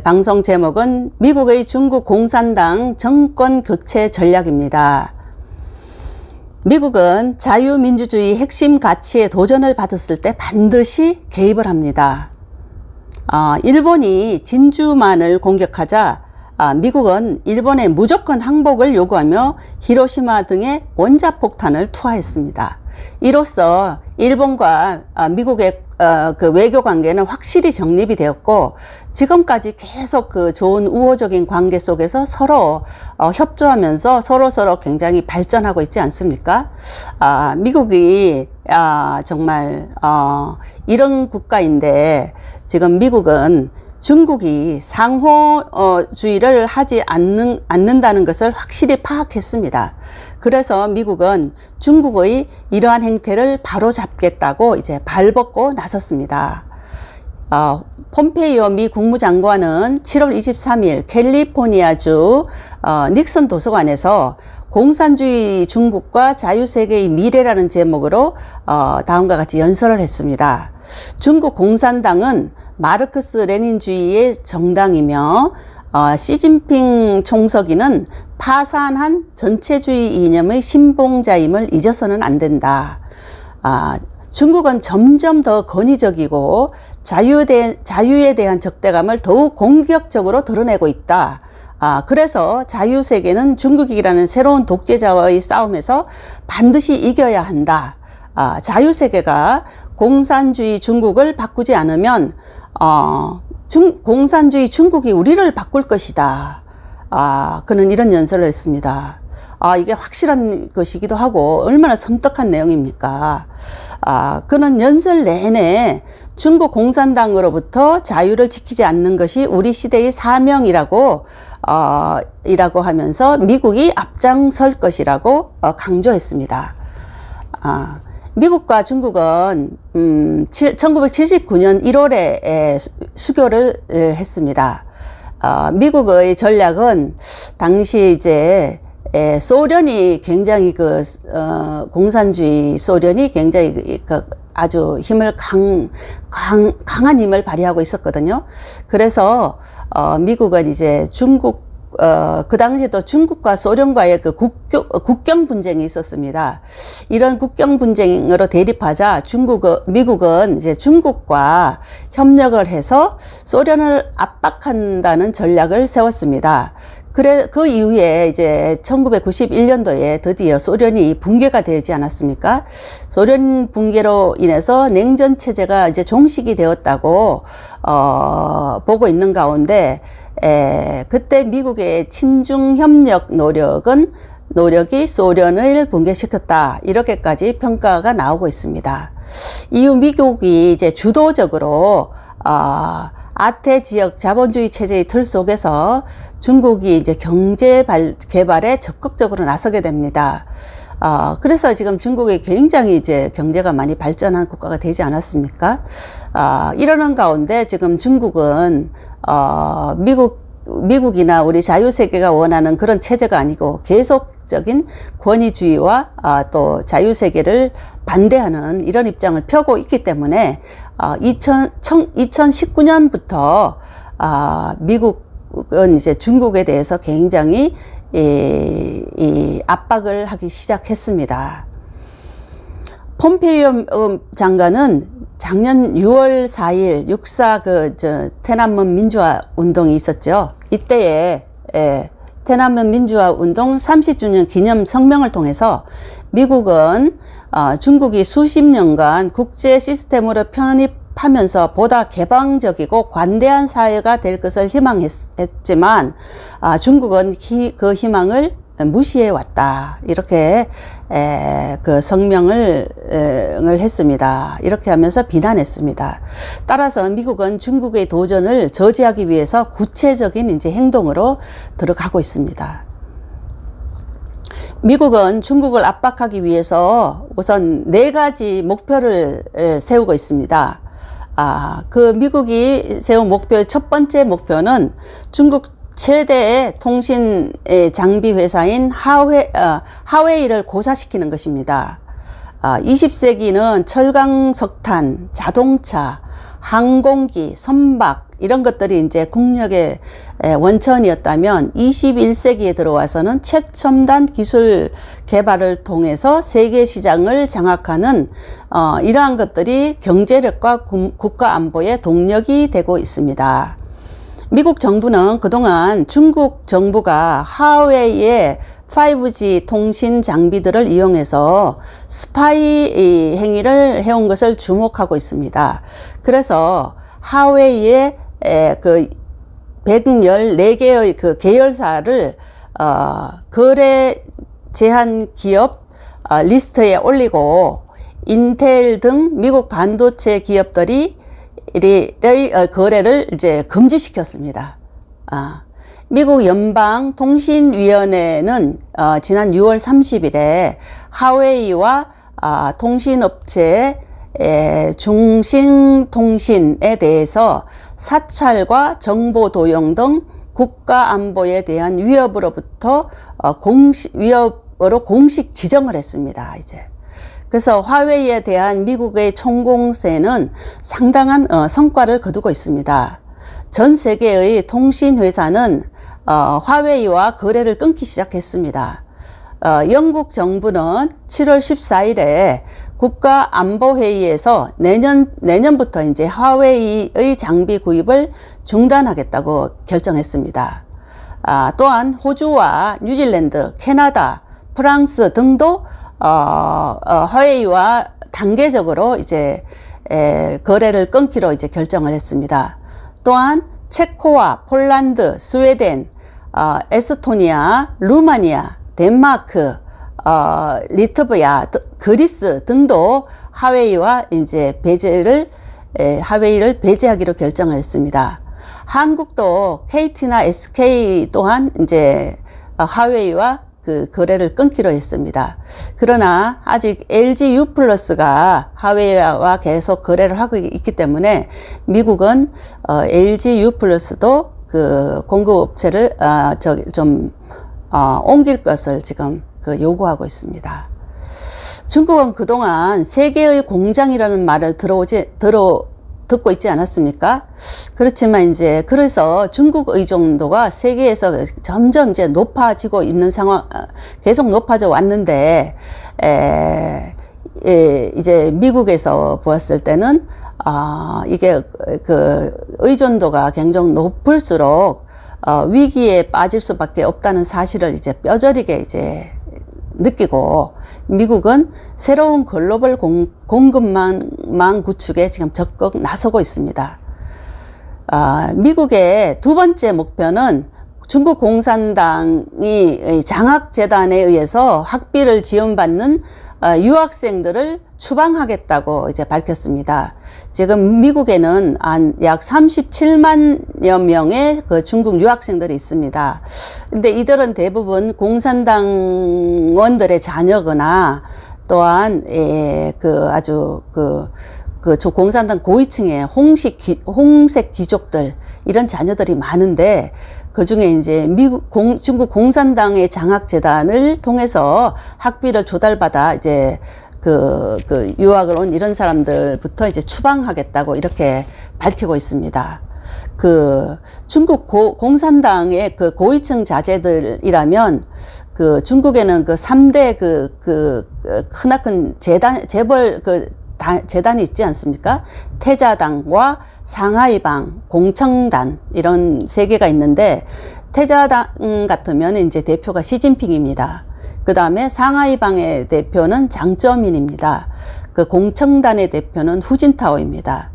방송 제목은 미국의 중국 공산당 정권 교체 전략입니다. 미국은 자유민주주의 핵심 가치에 도전을 받았을 때 반드시 개입을 합니다. 아, 일본이 진주만을 공격하자 아, 미국은 일본에 무조건 항복을 요구하며 히로시마 등의 원자폭탄을 투하했습니다. 이로써 일본과 아, 미국의 어, 그 외교 관계는 확실히 정립이 되었고 지금까지 계속 그 좋은 우호적인 관계 속에서 서로 어, 협조하면서 서로 서로 굉장히 발전하고 있지 않습니까? 아, 미국이 아, 정말 어, 이런 국가인데 지금 미국은 중국이 상호주의를 하지 않는, 않는다는 것을 확실히 파악했습니다. 그래서 미국은 중국의 이러한 행태를 바로잡겠다고 이제 발벗고 나섰습니다. 어, 폼페이오 미 국무장관은 7월 23일 캘리포니아주 어, 닉슨 도서관에서 공산주의 중국과 자유세계의 미래라는 제목으로 어, 다음과 같이 연설을 했습니다. 중국 공산당은 마르크스 레닌주의의 정당이며 어, 시진핑 총서기는 파산한 전체주의 이념의 신봉자임을 잊어서는 안 된다. 아, 중국은 점점 더 권위적이고 자유에, 대, 자유에 대한 적대감을 더욱 공격적으로 드러내고 있다. 아, 그래서 자유세계는 중국이라는 새로운 독재자와의 싸움에서 반드시 이겨야 한다. 아, 자유세계가 공산주의 중국을 바꾸지 않으면 어, 중, 공산주의 중국이 우리를 바꿀 것이다. 아, 그는 이런 연설을 했습니다. 아, 이게 확실한 것이기도 하고 얼마나 섬뜩한 내용입니까? 아, 그는 연설 내내 중국 공산당으로부터 자유를 지키지 않는 것이 우리 시대의 사명이라고 어, 이라고 하면서 미국이 앞장설 것이라고 어, 강조했습니다. 아, 미국과 중국은 음, 1979년 1월에 수교를 했습니다. 어, 미국의 전략은 당시 이제 에, 소련이 굉장히 그 어, 공산주의 소련이 굉장히 그 아주 힘을 강, 강 강한 힘을 발휘하고 있었거든요. 그래서 어, 미국은 이제 중국 어, 그 당시에도 중국과 소련과의 그 국교, 국경 분쟁이 있었습니다. 이런 국경 분쟁으로 대립하자 중국, 미국은 이제 중국과 협력을 해서 소련을 압박한다는 전략을 세웠습니다. 그래, 그 이후에 이제 1991년도에 드디어 소련이 붕괴가 되지 않았습니까? 소련 붕괴로 인해서 냉전 체제가 이제 종식이 되었다고, 어, 보고 있는 가운데, 에, 그때 미국의 친중 협력 노력은 노력이 소련을 붕괴시켰다. 이렇게까지 평가가 나오고 있습니다. 이후 미국이 이제 주도적으로 어, 아태 지역 자본주의 체제의 틀 속에서 중국이 이제 경제 발, 개발에 적극적으로 나서게 됩니다. 어, 그래서 지금 중국이 굉장히 이제 경제가 많이 발전한 국가가 되지 않았습니까? 어, 이러는 가운데 지금 중국은 어, 미국 미국이나 우리 자유세계가 원하는 그런 체제가 아니고 계속적인 권위주의와 아, 또 자유세계를 반대하는 이런 입장을 펴고 있기 때문에 아, 2000, 2019년부터 아, 미국은 이제 중국에 대해서 굉장히 이, 이 압박을 하기 시작했습니다. 폼페이오 음, 장관은 작년 6월 4일 6사 그저 태남문 민주화 운동이 있었죠. 이때에 예, 태남문 민주화 운동 30주년 기념 성명을 통해서 미국은 어, 중국이 수십 년간 국제 시스템으로 편입 하면서 보다 개방적이고 관대한 사회가 될 것을 희망했지만 아, 중국은 그 희망을 무시해 왔다. 이렇게 에, 그 성명을 에, 했습니다. 이렇게 하면서 비난했습니다. 따라서 미국은 중국의 도전을 저지하기 위해서 구체적인 이제 행동으로 들어가고 있습니다. 미국은 중국을 압박하기 위해서 우선 네 가지 목표를 세우고 있습니다. 아, 그 미국이 세운 목표의 첫 번째 목표는 중국 최대의 통신 장비 회사인 하웨, 어, 하웨이를 고사시키는 것입니다. 어, 20세기는 철강, 석탄, 자동차, 항공기, 선박, 이런 것들이 이제 국력의 에, 원천이었다면 21세기에 들어와서는 최첨단 기술 개발을 통해서 세계 시장을 장악하는 어, 이러한 것들이 경제력과 구- 국가 안보의 동력이 되고 있습니다. 미국 정부는 그동안 중국 정부가 하웨이의 5G 통신 장비들을 이용해서 스파이 이 행위를 해온 것을 주목하고 있습니다. 그래서 하웨이의 에, 그 114개의 그 계열사를 어, 거래 제한 기업 어, 리스트에 올리고 인텔 등 미국 반도체 기업들이 이의 어, 거래를 이제 금지시켰습니다. 아, 미국 연방 통신위원회는 어, 지난 6월 30일에 하웨이와 아, 통신업체 에, 중신통신에 대해서 사찰과 정보 도용 등 국가 안보에 대한 위협으로부터 어, 공식 위협으로 공식 지정을 했습니다. 이제 그래서 화웨이에 대한 미국의 총공세는 상당한 어, 성과를 거두고 있습니다. 전 세계의 통신 회사는 어, 화웨이와 거래를 끊기 시작했습니다. 어, 영국 정부는 7월 14일에 국가안보회의에서 내년, 내년부터 이제 화웨이의 장비 구입을 중단하겠다고 결정했습니다. 아, 또한 호주와 뉴질랜드, 캐나다, 프랑스 등도 어, 어, 화웨이와 단계적으로 이제 에, 거래를 끊기로 이제 결정을 했습니다. 또한 체코와 폴란드, 스웨덴, 어, 에스토니아, 루마니아, 덴마크, 어, 리트브야, 드- 그리스 등도 하웨이와 이제 배제를 에, 하웨이를 배제하기로 결정을 했습니다. 한국도 KT나 SK 또한 이제 어, 하웨이와 그 거래를 끊기로 했습니다. 그러나 아직 LG U 플러스가 하웨이와 계속 거래를 하고 있기 때문에 미국은 어, LG U 플러스도 그 공급업체를 어, 저기 좀 어, 옮길 것을 지금 그 요구하고 있습니다. 중국은 그동안 세계의 공장이라는 말을 들어오지, 들어, 듣고 있지 않았습니까? 그렇지만 이제 그래서 중국 의존도가 세계에서 점점 이제 높아지고 있는 상황, 어, 계속 높아져 왔는데, 에, 에, 이제 미국에서 보았을 때는, 아, 이게 그 의존도가 굉장히 높을수록 어, 위기에 빠질 수밖에 없다는 사실을 이제 뼈저리게 이제 느끼고 미국은 새로운 글로벌 공, 공급망 구축에 지금 적극 나서고 있습니다. 아, 미국의 두 번째 목표는 중국 공산당이 장학재단에 의해서 학비를 지원받는 어, 유학생들을 추방하겠다고 이제 밝혔습니다. 지금 미국에는 한 약 37만여 명의 그 중국 유학생들이 있습니다. 근데 이들은 대부분 공산당원들의 자녀거나 또한 예, 그 아주 그 그 공산당 고위층의 홍식 귀, 홍색 귀족들 이런 자녀들이 많은데 그 중에 이제 미국 공, 중국 공산당의 장학 재단을 통해서 학비를 조달받아 이제 그, 그 유학을 온 이런 사람들부터 이제 추방하겠다고 이렇게 밝히고 있습니다. 그 중국 고, 공산당의 그 고위층 자제들이라면 그 중국에는 그 3대 그, 그, 그 크나큰 재단, 재벌 그 다, 재단이 있지 않습니까? 태자당과 상하이방, 공청단 이런 세 개가 있는데 태자당 같으면 이제 대표가 시진핑입니다. 그 다음에 상하이방의 대표는 장쩌민입니다. 그 공청단의 대표는 후진타오입니다.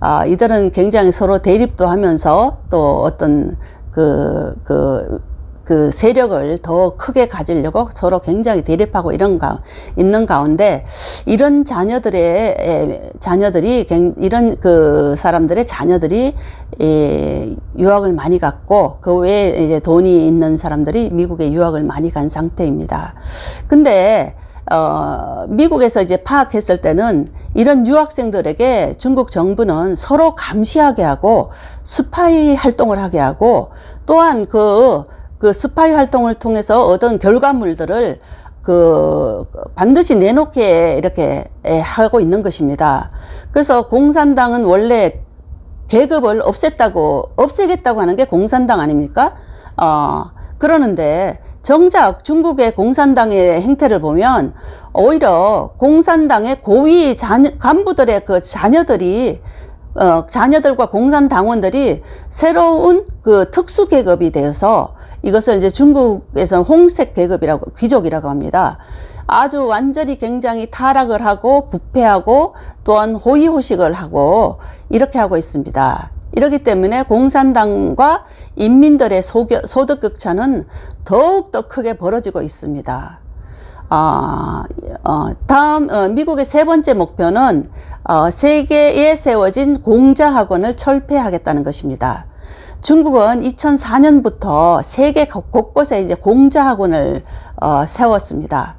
아, 이들은 굉장히 서로 대립도 하면서 또 어떤 그, 그, 그 세력을 더 크게 가지려고 서로 굉장히 대립하고 이런 가, 있는 가운데 이런 자녀들의 에, 자녀들이 굉- 이런 그 사람들의 자녀들이 에, 유학을 많이 갔고 그 외에 이제 돈이 있는 사람들이 미국에 유학을 많이 간 상태입니다. 근데 어, 미국에서 이제 파악했을 때는 이런 유학생들에게 중국 정부는 서로 감시하게 하고 스파이 활동을 하게 하고 또한 그, 그 스파이 활동을 통해서 얻은 결과물들을 그 반드시 내놓게 이렇게 에, 하고 있는 것입니다. 그래서 공산당은 원래 계급을 없앴다고 없애겠다고 하는 게 공산당 아닙니까? 어, 그러는데 정작 중국의 공산당의 행태를 보면 오히려 공산당의 고위 자녀, 간부들의 그 자녀들이 어, 자녀들과 공산당원들이 새로운 그 특수 계급이 되어서 이것을 이제 중국에서는 홍색 계급이라고 귀족이라고 합니다. 아주 완전히 굉장히 타락을 하고 부패하고 또한 호의호식을 하고 이렇게 하고 있습니다. 이렇기 때문에 공산당과 인민들의 소겨, 소득 격차는 더욱더 크게 벌어지고 있습니다. 아, 어, 다음 어, 미국의 세 번째 목표는 어, 세계에 세워진 공자학원을 철폐하겠다는 것입니다. 중국은 2004년부터 세계 곳곳에 이제 공자학원을 어, 세웠습니다.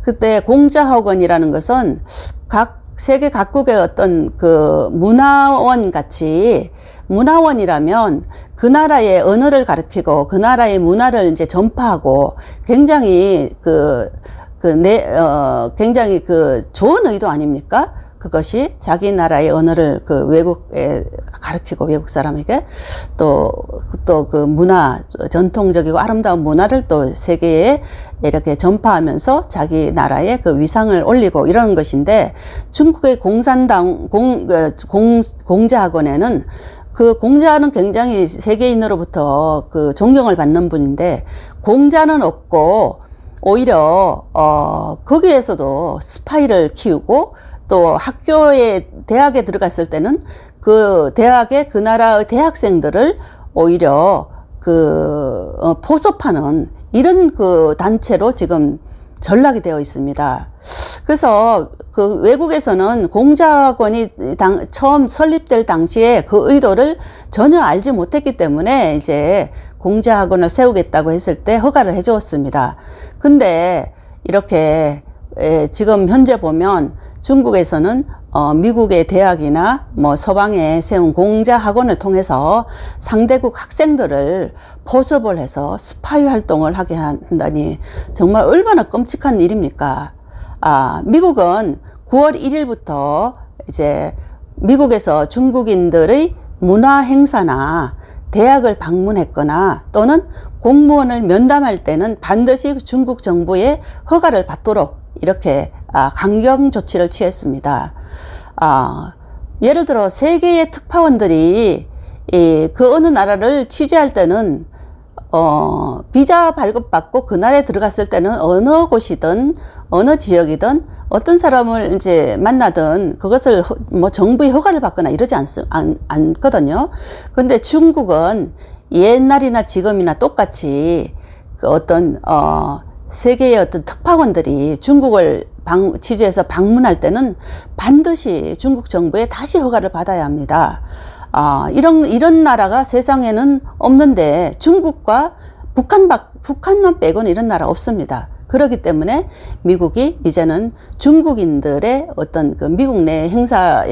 그때 공자학원이라는 것은 각 세계 각국의 어떤 그 문화원 같이 문화원이라면 그 나라의 언어를 가르치고 그 나라의 문화를 이제 전파하고 굉장히 그, 그, 내, 어, 굉장히 그 좋은 의도 아닙니까? 그것이 자기 나라의 언어를 그 외국에 가르치고 외국 사람에게 또, 또 그 문화, 전통적이고 아름다운 문화를 또 세계에 이렇게 전파하면서 자기 나라의 그 위상을 올리고 이러는 것인데 중국의 공산당, 공, 그 공, 공자학원에는 그 공자는 굉장히 세계인으로부터 그 존경을 받는 분인데 공자는 없고 오히려 어 거기에서도 스파이를 키우고 또 학교에 대학에 들어갔을 때는 그 대학의 그 나라의 대학생들을 오히려 그 어, 포섭하는 이런 그 단체로 지금 전락이 되어 있습니다. 그래서 그 외국에서는 공자권이 당, 처음 설립될 당시에 그 의도를 전혀 알지 못했기 때문에 이제 공자학원을 세우겠다고 했을 때 허가를 해 주었습니다. 근데 이렇게 에, 지금 현재 보면 중국에서는 어, 미국의 대학이나 뭐 서방에 세운 공자 학원을 통해서 상대국 학생들을 포섭을 해서 스파이 활동을 하게 한다니 정말 얼마나 끔찍한 일입니까? 아, 미국은 9월 1일부터 이제 미국에서 중국인들의 문화 행사나 대학을 방문했거나 또는 공무원을 면담할 때는 반드시 중국 정부의 허가를 받도록 이렇게 아, 강경 조치를 취했습니다. 아, 예를 들어 세계의 특파원들이 이, 그 어느 나라를 취재할 때는 어, 비자 발급받고 그날에 들어갔을 때는 어느 곳이든 어느 지역이든 어떤 사람을 이제 만나든 그것을 허, 뭐 정부의 허가를 받거나 이러지 않, 않, 않거든요. 근데 중국은 옛날이나 지금이나 똑같이 그 어떤, 어, 세계의 어떤 특파원들이 중국을 방, 취재해서 방문할 때는 반드시 중국 정부에 다시 허가를 받아야 합니다. 아, 이런, 이런 나라가 세상에는 없는데 중국과 북한 박, 북한만 빼고는 이런 나라 없습니다. 그렇기 때문에 미국이 이제는 중국인들의 어떤 그 미국 내 행사가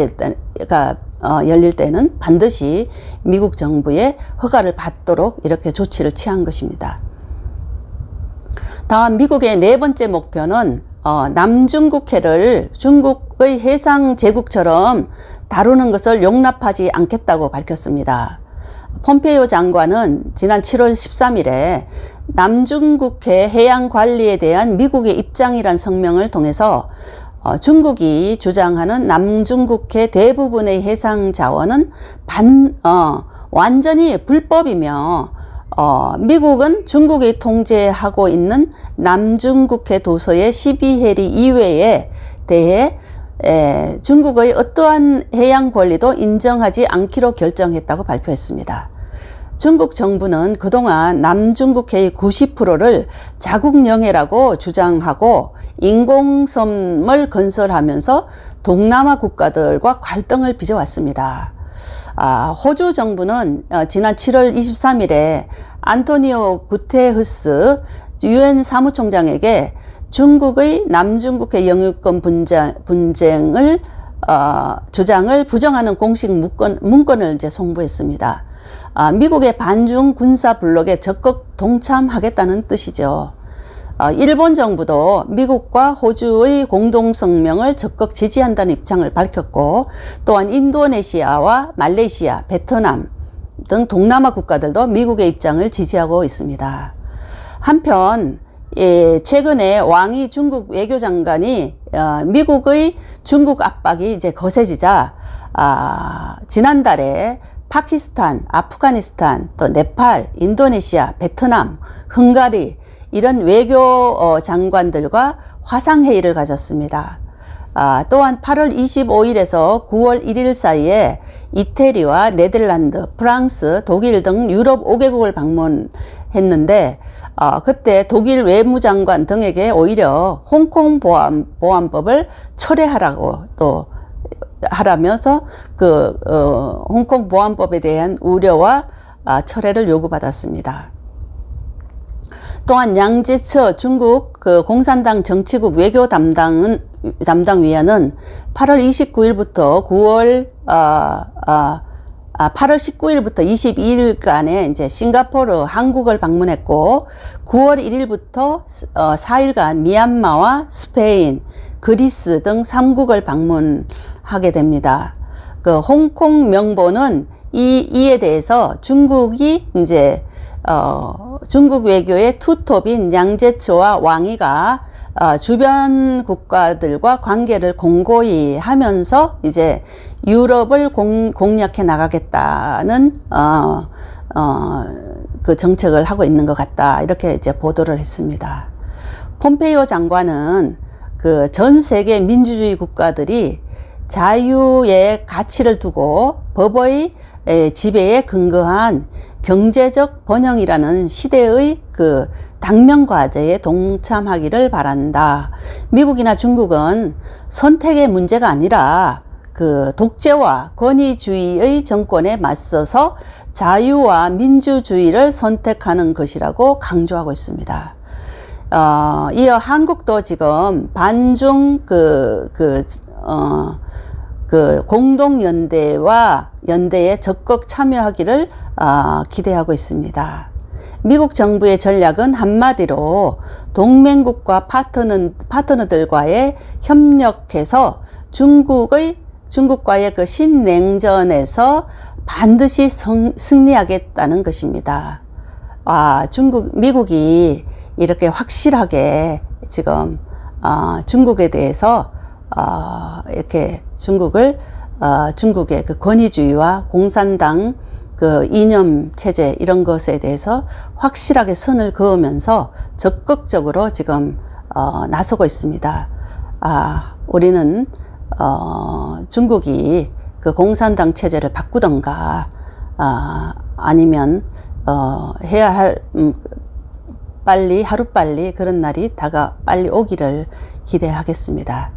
어, 열릴 때는 반드시 미국 정부의 허가를 받도록 이렇게 조치를 취한 것입니다. 다음 미국의 네 번째 목표는 어, 남중국해를 중국의 해상 제국처럼 다루는 것을 용납하지 않겠다고 밝혔습니다. 폼페이오 장관은 지난 7월 13일에 남중국해 해양 관리에 대한 미국의 입장이란 성명을 통해서 어, 중국이 주장하는 남중국해 대부분의 해상 자원은 반, 어, 완전히 불법이며 어, 미국은 중국이 통제하고 있는 남중국해 도서의 12해리 이외에 대해 에, 중국의 어떠한 해양 권리도 인정하지 않기로 결정했다고 발표했습니다. 중국 정부는 그동안 남중국해의 90%를 자국 영해라고 주장하고 인공섬을 건설하면서 동남아 국가들과 갈등을 빚어왔습니다. 아, 호주 정부는 어, 지난 7월 23일에 안토니오 구테흐스 유엔 사무총장에게 중국의 남중국해 영유권 분쟁, 분쟁을 어, 주장을 부정하는 공식 문건, 문건을 이제 송부했습니다. 아, 미국의 반중 군사 블록에 적극 동참하겠다는 뜻이죠. 어, 일본 정부도 미국과 호주의 공동 성명을 적극 지지한다는 입장을 밝혔고 또한 인도네시아와 말레이시아, 베트남 등 동남아 국가들도 미국의 입장을 지지하고 있습니다. 한편 예, 최근에 왕이 중국 외교장관이 어, 미국의 중국 압박이 이제 거세지자 아, 지난달에 파키스탄, 아프가니스탄, 또 네팔, 인도네시아, 베트남, 헝가리 이런 외교 어, 장관들과 화상 회의를 가졌습니다. 아, 또한 8월 25일에서 9월 1일 사이에 이태리와 네덜란드, 프랑스, 독일 등 유럽 5개국을 방문했는데 어, 그때 독일 외무장관 등에게 오히려 홍콩 보안, 보안법을 철회하라고 또 하라면서 그 어, 홍콩 보안법에 대한 우려와 아, 철회를 요구받았습니다. 또한 양지처 중국 그 공산당 정치국 외교 담당은 담당 위원은 8월 29일부터 9월 아, 아, 아, 8월 19일부터 22일간에 이제 싱가포르, 한국을 방문했고 9월 1일부터 어, 4일간 미얀마와 스페인, 그리스 등 3국을 방문하게 됩니다. 그 홍콩 명보는 이 이에 대해서 중국이 이제 어, 중국 외교의 투톱인 양제초와 왕이가 어, 주변 국가들과 관계를 공고히 하면서 이제 유럽을 공, 공략해 나가겠다는 어, 어, 그 정책을 하고 있는 것 같다 이렇게 이제 보도를 했습니다. 폼페이오 장관은 그 전 세계 민주주의 국가들이 자유의 가치를 두고 법의 에, 지배에 근거한 경제적 번영이라는 시대의 그 당면 과제에 동참하기를 바란다. 미국이나 중국은 선택의 문제가 아니라 그 독재와 권위주의의 정권에 맞서서 자유와 민주주의를 선택하는 것이라고 강조하고 있습니다. 어, 이어 한국도 지금 반중 그, 그, 어, 그 공동연대와 연대에 적극 참여하기를 어, 기대하고 있습니다. 미국 정부의 전략은 한마디로 동맹국과 파트너, 파트너들과의 협력해서 중국의 중국과의 그 신냉전에서 반드시 성, 승리하겠다는 것입니다. 아, 중국, 미국이 이렇게 확실하게 지금 어, 중국에 대해서 어, 이렇게 중국을 어, 중국의 그 권위주의와 공산당 그 이념 체제 이런 것에 대해서 확실하게 선을 그으면서 적극적으로 지금 어, 나서고 있습니다. 아, 우리는 어, 중국이 그 공산당 체제를 바꾸던가 아, 아니면 어, 해야 할 음, 빨리 하루 빨리 그런 날이 다가 빨리 오기를 기대하겠습니다.